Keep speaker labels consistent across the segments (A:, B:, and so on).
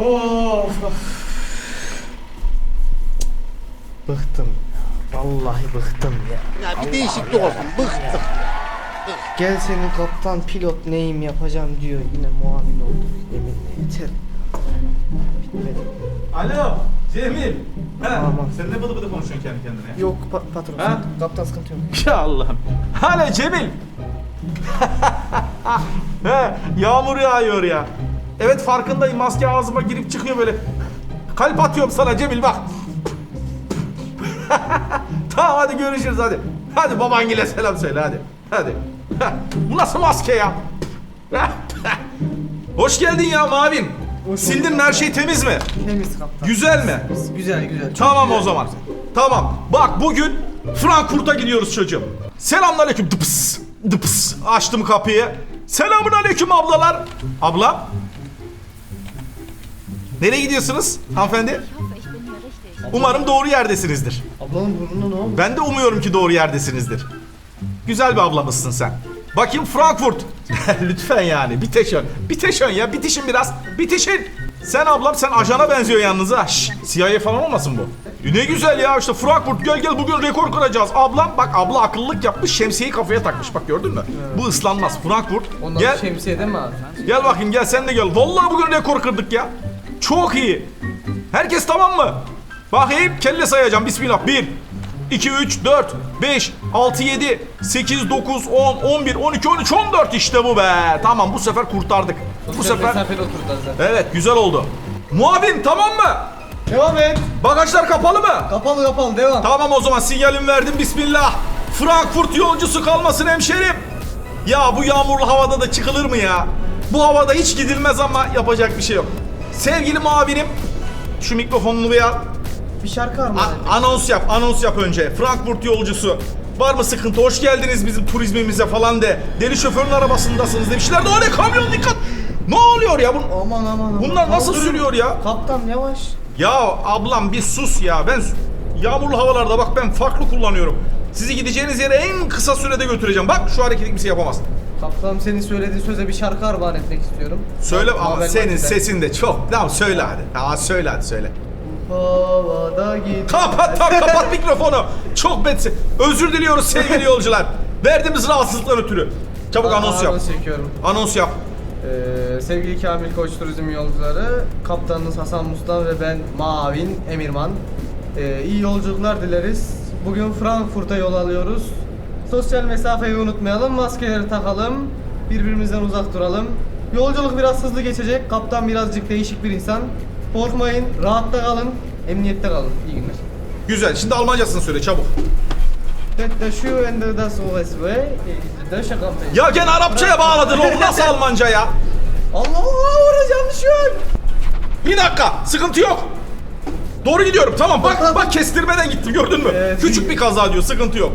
A: Of of. Bıktım ya. Vallahi bıktım ya.
B: Ya bir değişiklik olsun. Bıktık.
A: Gel senin kaptan pilot neyim yapacağım diyor. Yine muavin oldu. Yeminle yeter. Bitmedi.
C: Alo Cemil. He,
A: Tamam.
C: sen ne bıdı bıdı konuşuyorsun kendi kendine ya?
A: Yok pa- patron.
C: Ha?
A: Kaptan sıkıntı yok.
C: Ya Allah'ım. Hala Cemil. He, yağmur yağıyor ya. Evet farkındayım maske ağzıma girip çıkıyor böyle. Kalp atıyorum sana Cemil bak. tamam hadi görüşürüz hadi. Hadi babangile selam söyle hadi. Hadi. Bu nasıl maske ya? Hoş geldin ya Mavin. Sildin mi her şey temiz mi?
A: Temiz kaptan.
C: Güzel mi?
A: Güzel güzel. Çok
C: Tamam
A: güzel.
C: o zaman. Tamam. Bak bugün Frankfurt'a gidiyoruz çocuğum. Selamünaleyküm. Dıpıs. Dıpıs. Açtım kapıyı. Selamun aleyküm ablalar. Abla. Nereye gidiyorsunuz hanımefendi? Umarım doğru yerdesinizdir.
A: Ablanın burnuna ne oldu?
C: Ben de umuyorum ki doğru yerdesinizdir. Güzel bir ablamızsın sen. Bakayım Frankfurt. Lütfen yani biteşön. Biteşön ya bitişin biraz. Bitişin. Sen ablam sen ajana benziyor yalnız ha. Şş, CIA falan olmasın bu? E Ne güzel ya işte Frankfurt gel gel bugün rekor kıracağız. Ablam bak abla akıllılık yapmış şemsiyeyi kafaya takmış bak gördün mü? Bu ıslanmaz Frankfurt.
A: Ondan
C: Gel
A: şemsiye değil mi abi?
C: gel bakayım gel sen de gel. Vallahi bugün rekor kırdık ya. Çok iyi. Herkes tamam mı? Bakayım kelle sayacağım. Bismillah. 1, 2, 3, 4, 5, 6, 7, 8, 9, 10, 11, 12, 13, 14 işte bu be. Tamam bu sefer kurtardık. Bu sefer
A: oturdular zaten.
C: evet güzel oldu. Muavin tamam mı?
A: Devam et.
C: Bagajlar kapalı mı?
A: Kapalı kapalı devam.
C: Tamam o zaman sinyalimi verdim bismillah. Frankfurt yolcusu kalmasın hemşerim. Ya bu yağmurlu havada da çıkılır mı ya? Bu havada hiç gidilmez ama yapacak bir şey yok. Sevgili muhabirim şu mikrofonunu bir al.
A: Bir şarkı mı?
C: A- anons yap, anons yap önce. Frankfurt yolcusu. Var mı sıkıntı? Hoş geldiniz bizim turizmimize falan de. Deli şoförün arabasındasınız de bir şeyler de. Ne kamyon dikkat. Ne oluyor ya? Bu...
A: Aman aman aman.
C: Bunlar nasıl
A: Kaldırın.
C: sürüyor ya?
A: Kaptan yavaş.
C: Ya ablam bir sus ya. Ben yağmurlu havalarda bak ben farklı kullanıyorum. Sizi gideceğiniz yere en kısa sürede götüreceğim. Bak şu hareketi kimse yapamaz.
A: Kaptan senin söylediğin söze bir şarkı armağan etmek istiyorum.
C: Söyle ama
A: Mabel
C: senin
A: Mati'den.
C: sesin de çok. Tamam söyle hadi. Tamam söyle hadi söyle.
A: Havada git.
C: Kapat tam kapat mikrofonu. Çok betsi. Özür diliyoruz sevgili yolcular. Verdiğimiz rahatsızlıktan ötürü. Çabuk anons yap.
A: Anons çekiyorum.
C: Anons yap.
A: Ee, sevgili Kamil Koç Turizm yolcuları, kaptanınız Hasan Mustan ve ben Mavin Emirman. Ee, iyi yolculuklar dileriz. Bugün Frankfurt'a yol alıyoruz. Sosyal mesafeyi unutmayalım, maskeleri takalım, birbirimizden uzak duralım. Yolculuk biraz hızlı geçecek, kaptan birazcık değişik bir insan. Korkmayın, rahatta kalın, emniyette kalın. İyi günler.
C: Güzel. Şimdi Almancasını söyle çabuk.
A: And the way is the şaka.
C: Ya gene Arapçaya bağladın oğlum. Nasıl Almanca ya?
A: Allah Allah vuracağım şu an.
C: Bir dakika. Sıkıntı yok. Doğru gidiyorum. Tamam bak bak kestirmeden gittim gördün mü?
A: Evet.
C: Küçük bir kaza diyor. Sıkıntı yok.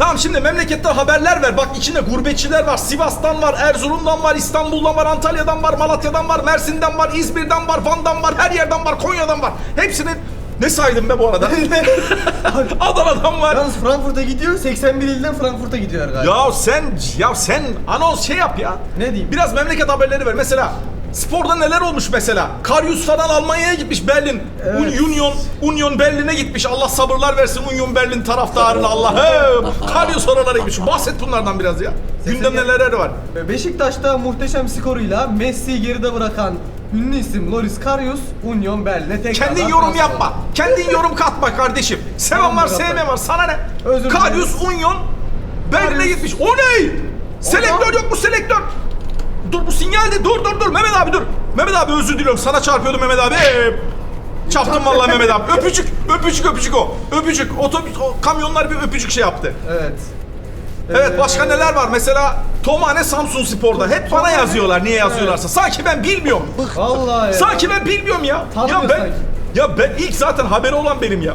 C: Tamam şimdi memleketten haberler ver. Bak içinde gurbetçiler var. Sivas'tan var, Erzurum'dan var, İstanbul'dan var, Antalya'dan var, Malatya'dan var, Mersin'den var, İzmir'den var, Van'dan var, her yerden var, Konya'dan var. Hepsinin ne saydım be bu arada? Adana'dan var.
A: Yalnız Frankfurt'a gidiyor, 81 ilden Frankfurt'a gidiyor galiba.
C: Ya sen ya sen anons şey yap ya.
A: Ne diyeyim?
C: Biraz memleket haberleri ver. Mesela sporda neler olmuş mesela? Karius falan Almanya'ya gitmiş Berlin.
A: Evet.
C: Un- Union Union Berlin'e gitmiş. Allah sabırlar versin Union Berlin taraftarına Allah'ım. Karius oralara gitmiş. Bahset bunlardan biraz ya. Gündemde neler var?
A: Beşiktaş'ta muhteşem skoruyla Messi'yi geride bırakan ünlü isim Loris Karius, Union Berlin'e tekrar
C: Kendin yorum yapma. Kendin yorum katma kardeşim. Seven
A: Tamam,
C: var,
A: katma.
C: sevmeyen var. Sana ne?
A: Özür dilerim.
C: Karius Union Berlin'e
A: Karius.
C: gitmiş. O ne? Selektör yok mu selektör? Dur bu sinyaldi. Dur dur dur. Mehmet abi dur. Mehmet abi özür diliyorum. Sana çarpıyordum Mehmet abi. Ee, Çarptım vallahi Mehmet abi. Öpücük, öpücük, öpücük o. Öpücük. Otobüs, o kamyonlar bir öpücük şey yaptı.
A: Evet.
C: Evet
A: Ee,
C: başka neler var? Mesela Tomane Samsun Spor'da. Hep bana yazıyorlar niye yazıyorlarsa. Sanki ben bilmiyorum.
A: Vallahi ya.
C: Sanki ben bilmiyorum ya. Ya
A: Tanımıyor
C: ben
A: sanki.
C: ya ben ilk zaten haberi olan benim ya.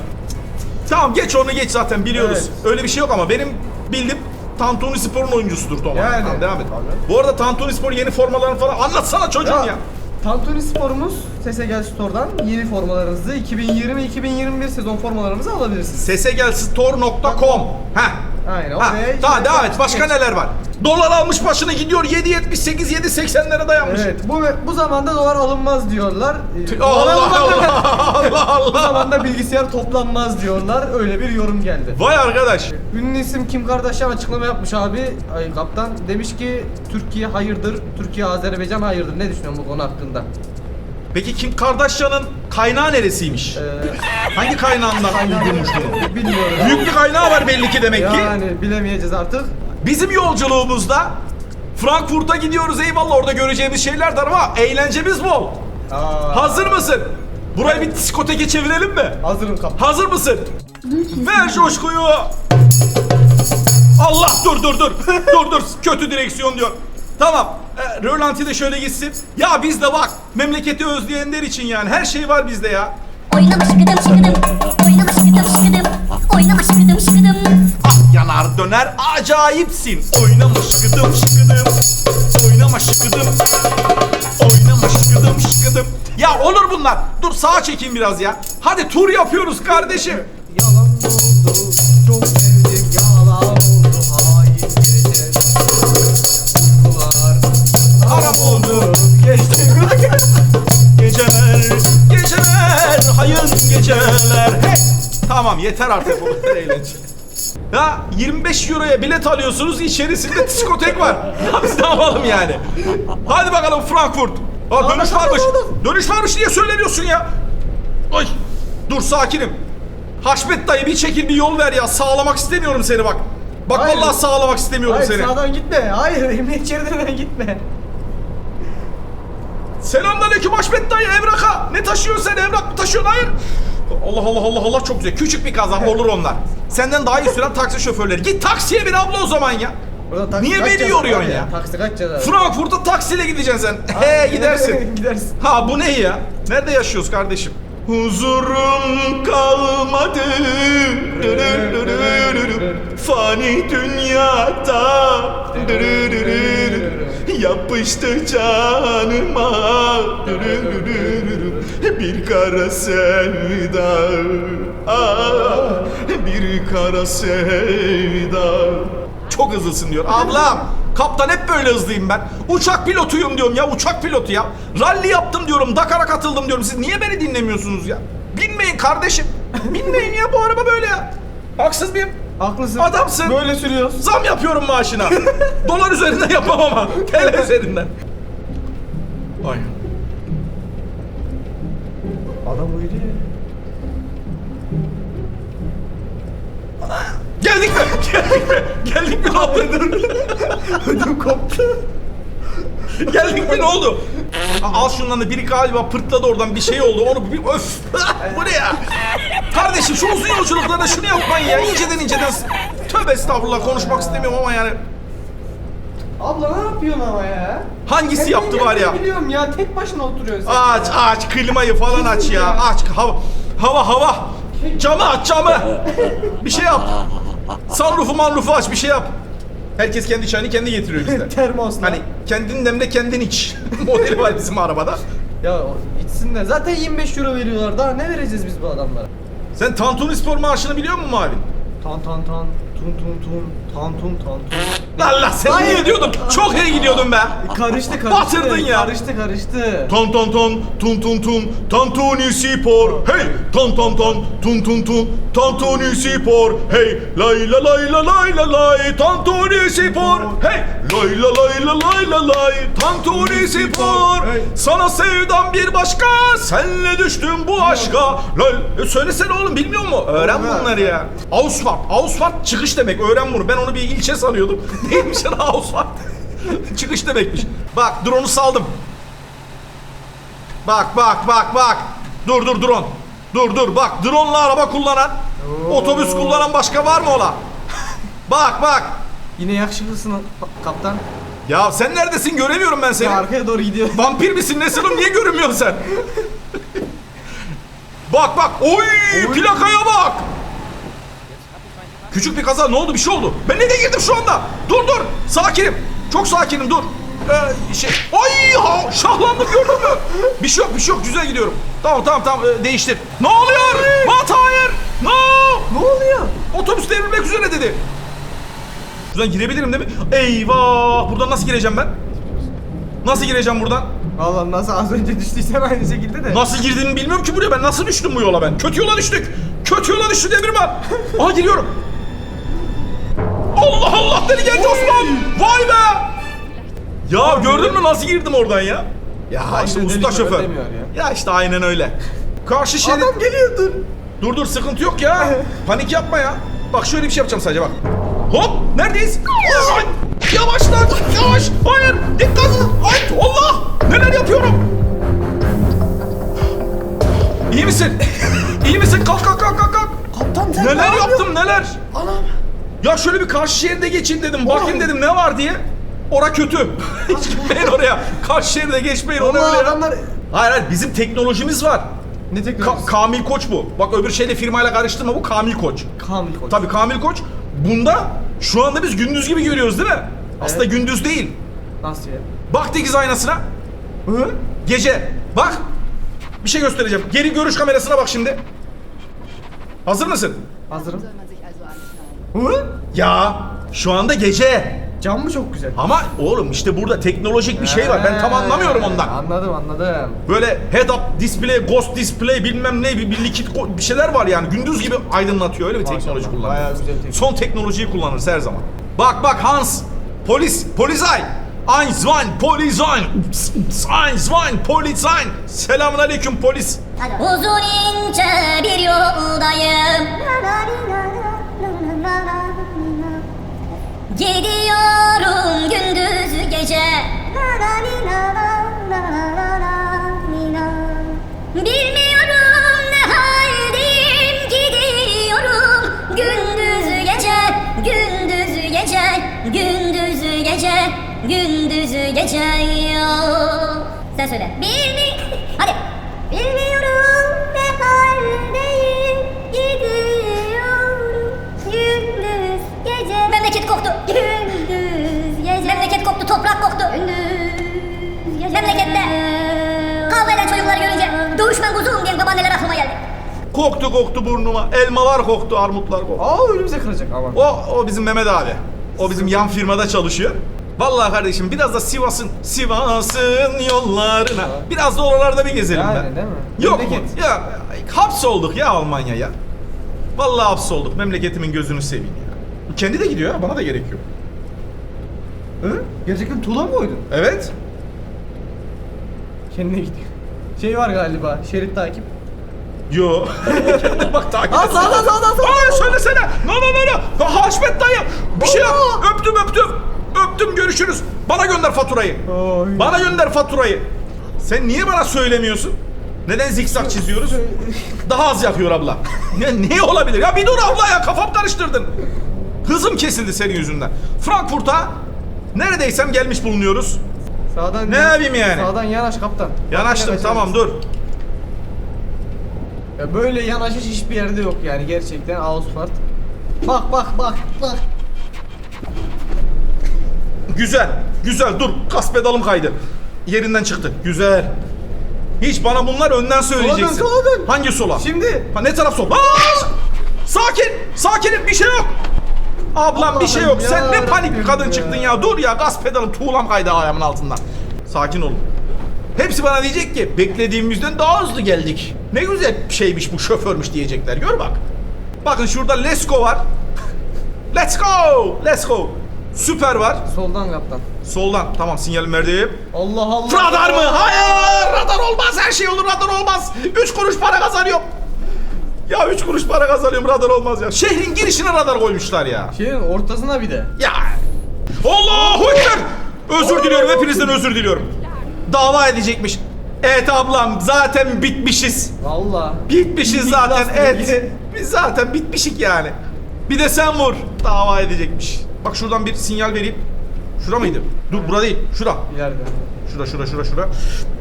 C: Tamam geç onu geç zaten biliyoruz.
A: Evet.
C: Öyle bir şey yok ama benim bildim Tantuni Spor'un oyuncusudur Tomane.
A: Yani.
C: Tamam, devam et. Bu arada Tantuni Spor yeni formalarını falan anlatsana çocuğum ya.
A: Ya, Tantuni sporumuz Sese Store'dan yeni formalarınızı 2020-2021 sezon formalarımızı alabilirsiniz.
C: sesegelsstore.com Heh.
A: Aynen.
C: Ha,
A: oraya işte-
C: devam et. Başka neler var? Dolar almış başını gidiyor 7.78 7.80'lere dayanmış.
A: Evet. Bu bu zamanda dolar alınmaz diyorlar. Ee,
C: Allah
A: dolar alınmaz-
C: Allah Allah
A: Bu
C: Allah.
A: zamanda bilgisayar toplanmaz diyorlar. Öyle bir yorum geldi.
C: Vay arkadaş.
A: Ünlü isim Kim Kardashian açıklama yapmış abi. Ay kaptan demiş ki Türkiye hayırdır, Türkiye Azerbaycan hayırdır. Ne düşünüyorsun bu konu hakkında?
C: Peki Kim Kardashian'ın kaynağı neresiymiş?
A: Ee,
C: Hangi kaynağından uydurmuş bunu?
A: bilmiyorum.
C: Büyük bir kaynağı var belli ki demek ki.
A: Yani bilemeyeceğiz artık.
C: Bizim yolculuğumuzda Frankfurt'a gidiyoruz eyvallah orada göreceğimiz şeyler var ama eğlencemiz bol.
A: Aa,
C: Hazır mısın? Burayı bir diskoteke çevirelim mi?
A: hazırım kaptan.
C: Hazır mısın? Ver coşkuyu. Allah dur dur dur. dur dur kötü direksiyon diyor. Tamam. E, rölanti de şöyle gitsin. Ya bizde bak memleketi özleyenler için yani her şey var bizde ya.
D: Oynama şıkıdım şıkıdım Oynama şıkıdım şıkıdım Oynama şıkıdım şıkıdım
C: Ah yanar döner acayipsin. Oynama şıkıdım şıkıdım. Oynama şıkıdım. Oynama şıkıdım şıkıdım. Ya olur bunlar. Dur sağa çekeyim biraz ya. Hadi tur yapıyoruz kardeşim.
A: Yalan oldu,
C: Tamam yeter artık bu kadar eğlence. Ya 25 euroya bilet alıyorsunuz içerisinde diskotek var. Biz ne yapalım yani? Hadi bakalım Frankfurt. Aa, dönüş varmış. Dönüş varmış diye söylemiyorsun ya. Ay dur sakinim. Haşmet dayı bir çekil bir yol ver ya. Sağlamak istemiyorum seni bak. Bak
A: Hayır.
C: vallahi sağlamak istemiyorum
A: Hayır
C: seni.
A: sağdan gitme, hayır emniyet şeridinden gitme.
C: Selamünaleyküm Haşmet dayı evraka. Ne taşıyorsun sen evrak mı taşıyorsun hayır? Allah Allah Allah Allah çok güzel. Küçük bir kaza olur onlar. Senden daha iyi süren taksi şoförleri. Git taksiye bin abla o zaman ya.
A: Taksi
C: Niye
A: kaç
C: beni yoruyorsun
A: abi
C: ya?
A: Taksi kaç yazar?
C: Frankfurt'a taksiyle gideceksin sen. He gidersin.
A: Gidersin.
C: Ha bu ne ya? Nerede yaşıyoruz kardeşim? Huzurum kalmadı. Fani dünyada Dırırırırırır. Yapıştı canıma. Bir kara sevda ah, Bir kara sevda Çok hızlısın diyor Ablam Kaptan hep böyle hızlıyım ben. Uçak pilotuyum diyorum ya uçak pilotu ya. Rally yaptım diyorum Dakar'a katıldım diyorum. Siz niye beni dinlemiyorsunuz ya? Binmeyin kardeşim. Binmeyin ya bu araba böyle ya. Haksız mıyım?
A: Haklısın.
C: Adamsın.
A: Böyle sürüyoruz.
C: Zam yapıyorum maaşına. Dolar üzerinden yapmam ama. TL üzerinden. Ay.
A: Adam uyudu ya.
C: Geldik mi? Geldik mi? Geldik mi? Ne oldu?
A: Ödüm koptu.
C: Geldik mi ne oldu? Al şundan da biri galiba pırtladı oradan bir şey oldu. Onu bir öf. Bu ne ya? Kardeşim şu uzun yolculuklarda şunu yapmayın ya. İnceden inceden. Tövbe estağfurullah konuşmak istemiyorum ama yani.
A: Abla ne yapıyorsun ama ya?
C: Hangisi yaptı var ya?
A: Biliyorum ya tek başına oturuyorsun.
C: Aç aç klimayı falan aç ya. Aç hava hava hava. Camı aç camı. Bir şey yap. Sunroof'u manrufu aç bir şey yap. Herkes kendi çayını kendi getiriyor bizde.
A: Termosla.
C: Hani kendin demle kendin iç. Modeli var bizim arabada.
A: Ya içsinler. Zaten 25 euro veriyorlar. Daha ne vereceğiz biz bu adamlara?
C: Sen Tantuni Spor maaşını biliyor musun Mavi?
A: Tan tan tan. Tun tun tun. Tan tun tan tun.
C: Allah sen
A: Hayır.
C: niye diyordun? Çok iyi gidiyordun be.
A: Karıştı karıştı.
C: Batırdın ya.
A: Karıştı karıştı.
C: Ton ton ton, tun tun tun, Tantuni Spor, hey! Ton ton ton, tun tun tun, Tantuni Spor, hey! Lay la lay la lay la lay, Tantuni Spor, hey! Lay la lay la lay la lay, Tantuni Spor,
A: Hey.
C: sana sevdam bir başka, senle düştüm bu aşka. Lay, söylesene oğlum bilmiyor mu? Öğren
A: Oğlum,
C: bunları ya. Ausfahrt, Ausfahrt çıkış demek, öğren bunu. Ben onu bir ilçe sanıyordum. Neymiş lan Ausfahrt? çıkış demekmiş. Bak drone'u saldım. Bak bak bak bak. Dur dur drone. Dur dur bak drone'la araba kullanan, otobüs kullanan başka var mı ola? bak bak.
A: Yine yakışıklısın kaptan.
C: Ya sen neredesin göremiyorum ben seni.
A: Ya arkaya doğru gidiyor.
C: Vampir misin nesin oğlum niye görünmüyorsun sen? bak bak oy, plakaya bak. Küçük bir kaza ne oldu bir şey oldu. Ben nereye girdim şu anda? Dur dur sakinim. Çok sakinim dur. Ee, şey, ay ha, şahlandım gördün mü? Bir şey yok bir şey yok güzel gidiyorum. Tamam tamam tamam ee, değiştir. Ne oluyor? What hayır? No!
A: Ne oluyor?
C: Otobüs devrilmek üzere dedi. Buradan girebilirim değil mi? Eyvah! Buradan nasıl gireceğim ben? Nasıl gireceğim buradan?
A: Valla nasıl az önce düştüysen aynı şekilde de.
C: Nasıl girdiğimi bilmiyorum ki buraya. Ben nasıl düştüm bu yola ben? Kötü yola düştük. Kötü yola düştü Demirman. Aha giriyorum. Allah Allah deli genç Osman. Vay be. Ya gördün mü nasıl girdim oradan ya? Ya işte
A: deli
C: usta şoför.
A: ya.
C: Ya işte aynen öyle. Karşı şerit.
A: Adam geliyor dur.
C: Dur dur sıkıntı yok ya. Panik yapma ya. Bak şöyle bir şey yapacağım sadece bak. Hop neredeyiz? Ay, yavaş lan yavaş. Hayır dikkat. Ay Allah neler yapıyorum. İyi misin? İyi misin? Kalk kalk kalk kalk. kalk.
A: Kaptan sen
C: Neler
A: ne
C: yaptım neler?
A: Anam.
C: Ya şöyle bir karşı şehirde geçeyim dedim. Bakayım dedim ne var diye. Ora kötü. Hiç gitmeyin oraya. Karşı şehirde geçmeyin ona
A: Allah
C: öyle.
A: adamlar...
C: Hayır hayır bizim teknolojimiz var.
A: Ne
C: Ka-
A: teknolojisi?
C: Kamil Koç bu. Bak öbür şeyle firmayla karıştırma bu Kamil Koç.
A: Kamil koç.
C: Tabii Kamil Koç. Bunda şu anda biz gündüz gibi görüyoruz değil mi? Aslında gündüz değil.
A: Nasıl ya?
C: Bak dikiz aynasına.
A: Hı?
C: Gece. Bak. Bir şey göstereceğim. Geri görüş kamerasına bak şimdi. Hazır mısın?
A: Hazırım. Hı?
C: Ya şu anda gece.
A: Cam mı çok güzel?
C: Ama oğlum işte burada teknolojik bir şey var. Ben tam anlamıyorum ondan.
A: Anladım anladım.
C: Böyle head up display, ghost display bilmem ne bir, bir likit ko- bir şeyler var yani. Gündüz gibi aydınlatıyor. Öyle bir
A: Maşallah,
C: teknoloji
A: bayağı
C: kullanıyoruz.
A: güzel teknoloji.
C: Son teknolojiyi kullanırız her zaman. Bak bak Hans. Polis. Polizei. Eins, zwei, Polizei. Ups, ups, Eins, zwei, Polizei. Selamun aleyküm polis.
D: Uzun ince bir yoldayım Gidiyorum gündüz gece. Bilmiyorum ne haldeyim Gidiyorum gündüz gece. Gündüz gece Gündüz gece Gündüz gece. Sen söyle. Bilmi Hadi. Bilmiyorum Memlekette Kavga eden çocukları görünce Dövüşmen kuzum diyen babaanneler aklıma geldi
C: Koktu koktu burnuma. Elmalar koktu, armutlar koktu.
A: Aa önümüze kıracak ama.
C: O, o bizim Mehmet abi. O bizim yan firmada çalışıyor. Vallahi kardeşim biraz da Sivas'ın Sivas'ın yollarına biraz da oralarda bir gezelim
A: Yani,
C: ben.
A: değil mi?
C: Yok
A: Memleket.
C: mu? Ya hapsolduk ya Almanya'ya. Vallahi hapsolduk. Memleketimin gözünü seveyim ya. Kendi de gidiyor ha bana da gerek yok.
A: Hı? Gerçekten tuğla mı koydun?
C: Evet.
A: Kendine gidiyor. Şey var galiba şerit takip.
C: Yo. Bak takip
A: Aa,
C: et.
A: sağdan, sağdan, sağdan.
C: Aa söylesene. No no no no. Ha, Haşmet dayı. Bir şey.
A: Aa.
C: Öptüm öptüm. Öptüm görüşürüz. Bana gönder faturayı.
A: Oy.
C: Bana gönder faturayı. Sen niye bana söylemiyorsun? Neden zikzak çiziyoruz? Daha az yakıyor abla. Ne, ne olabilir? Ya bir dur abla ya kafam karıştırdın. Hızım kesildi senin yüzünden. Frankfurt'a neredeysem gelmiş bulunuyoruz.
A: Sağdan
C: Ne yapayım yani?
A: Sağdan yanaş kaptan.
C: Yanaştım
A: Yanaş,
C: tamam dur.
A: Ya böyle yanaşış hiçbir yerde yok yani gerçekten Ausfahrt. Bak bak bak bak.
C: Güzel, güzel. Dur, gaz pedalım kaydı. Yerinden çıktı. Güzel. Hiç bana bunlar önden söyleyeceksin.
A: Sola dön.
C: Hangi sola?
A: Şimdi.
C: Ha, ne taraf sol? Aa! Sakin, sakinim. Bir şey yok. Ablam bir şey yok. Sen ne panik bir kadın çıktın ya. Dur ya, gaz pedalım tuğlam kaydı ayağımın altından. Sakin olun. Hepsi bana diyecek ki beklediğimizden daha hızlı geldik. Ne güzel şeymiş bu şoförmüş diyecekler. Gör bak. Bakın şurada Let's Go var. Let's go! Let's go! Süper var.
A: Soldan kaptan.
C: Soldan. Tamam sinyalim verdim.
A: Allah Allah.
C: Radar mı? Hayır! Radar olmaz. Her şey olur. Radar olmaz. Üç kuruş para kazanıyorum. Ya üç kuruş para kazanıyorum. Radar olmaz ya. Şehrin girişine radar koymuşlar ya.
A: Şeyin ortasına bir de.
C: Ya. Allahu Ekber! Özür diliyorum. Hepinizden özür diliyorum. Dava edecekmiş. Evet ablam zaten bitmişiz.
A: Valla.
C: Bitmişiz zaten. Evet. Biz zaten bitmişik yani. Bir de sen vur. Dava edecekmiş. Bak şuradan bir sinyal vereyim. Şura mıydı? Dur bura değil. Şura.
A: İleride.
C: Şura şura şura şura.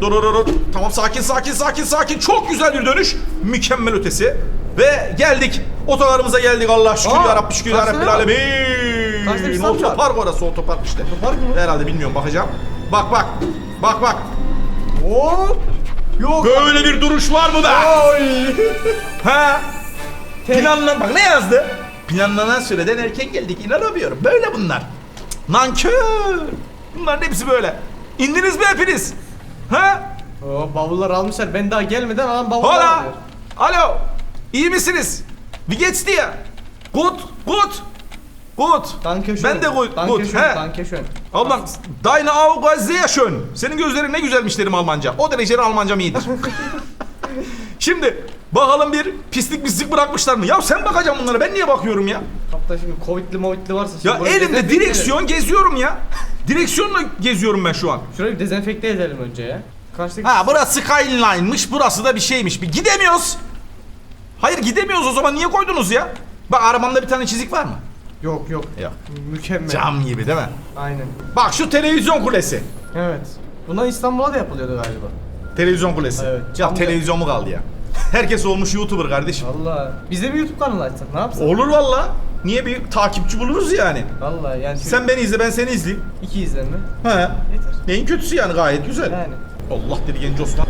C: Dur dur dur. Tamam sakin sakin sakin sakin. Çok güzel bir dönüş. Mükemmel ötesi. Ve geldik. Otogarımıza geldik Allah şükür
A: Aa,
C: ya Rabbi şükür ya
A: tane
C: alemin. Otopark orası otopark işte.
A: Otopark mı?
C: Herhalde bilmiyorum bakacağım. Bak bak. Bak bak.
A: Hop. Yok.
C: Böyle bir duruş var mı be?
A: Oy.
C: Ha? Planlanan bak ne yazdı? Planlanan süreden erken geldik inanamıyorum. Böyle bunlar. Nankör. Bunların hepsi böyle. İndiniz mi hepiniz? Ha?
A: Oo, bavullar almışlar. Ben daha gelmeden adam bavullar
C: Hola.
A: alıyor.
C: Alo. İyi misiniz? Wie geht's dir? Gut, gut. Gut.
A: Danke schön.
C: Ben de gut.
A: Danke
C: gut.
A: schön.
C: He.
A: Danke schön.
C: Ablam, deine Augen sehr schön. Senin gözlerin ne güzelmiş dedim Almanca. O derecede Almancam iyidir. Şimdi bakalım bir pislik pislik bırakmışlar mı? Ya sen bakacaksın bunlara ben niye bakıyorum ya?
A: Kapta şimdi covidli movidli varsa şimdi
C: Ya elimde direksiyon geziyorum ya. Direksiyonla geziyorum ben şu an.
A: Şurayı bir dezenfekte edelim önce ya. Kaçtık.
C: Ha burası Skyline'mış burası da bir şeymiş. Bir gidemiyoruz. Hayır gidemiyoruz o zaman niye koydunuz ya? Bak arabamda bir tane çizik var mı?
A: Yok yok.
C: Yok.
A: Mükemmel.
C: Cam gibi değil mi?
A: Aynen.
C: Bak şu televizyon kulesi.
A: Evet. Bundan İstanbul'a da yapılıyordu galiba.
C: Televizyon kulesi.
A: Evet.
C: Ya
A: Cam-
C: televizyon mu kaldı ya? Herkes olmuş YouTuber kardeşim.
A: Valla. Bize bir YouTube kanalı açsak ne yapsak?
C: Olur valla. Niye bir takipçi buluruz yani?
A: Valla yani
C: Sen beni izle ben seni izleyeyim.
A: iki izlenme.
C: He.
A: Yeter.
C: Neyin kötüsü yani gayet güzel.
A: Yani.
C: Allah dedi genç Osman.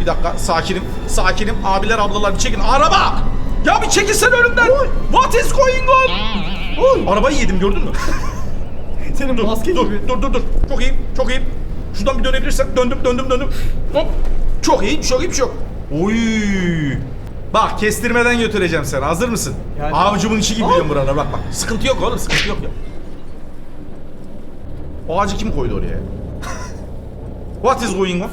C: Bir dakika sakinim. Sakinim. Abiler ablalar bir çekin. Araba! Ya bir çekilsene önümden. What is going on? Arabayı yedim gördün mü?
A: Senin
C: dur,
A: maske
C: dur,
A: gibi.
C: dur dur dur. Çok iyi. Çok iyi. Şuradan bir dönebilirsen. Döndüm döndüm döndüm. Hop. Çok iyi. Bir şey yok. Oy. Bak kestirmeden götüreceğim seni. Hazır mısın?
A: Yani-
C: Avcımın içi gibi diyorum buralar. Bak bak. Sıkıntı yok oğlum. Sıkıntı yok ya. O ağacı kim koydu oraya? What is going on?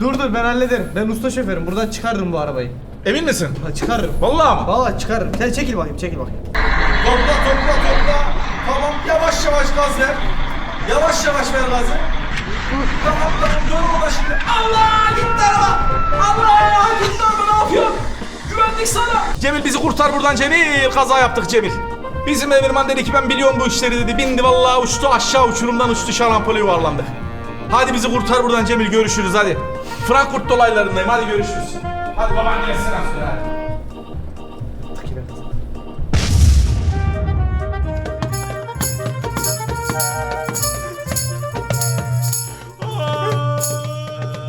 A: Dur dur ben hallederim. Ben usta şoförüm. Buradan çıkarırım bu arabayı.
C: Emin misin?
A: Ha, çıkarırım.
C: Vallahi mı?
A: Valla çıkarırım. Sen çekil bakayım çekil bakayım.
C: Topla topla topla. Tamam yavaş yavaş gaz ver. Yavaş yavaş ver gazı. Tamam tamam dur orada şimdi. Allah Cemil bizi kurtar buradan Cemil. Kaza yaptık Cemil. Bizim Emirman dedi ki ben biliyorum bu işleri dedi. Bindi vallahi uçtu aşağı uçurumdan uçtu şarampole yuvarlandık. Hadi bizi kurtar buradan Cemil görüşürüz hadi. Frankfurt dolaylarındayım hadi görüşürüz. Hadi gelsin az sonra.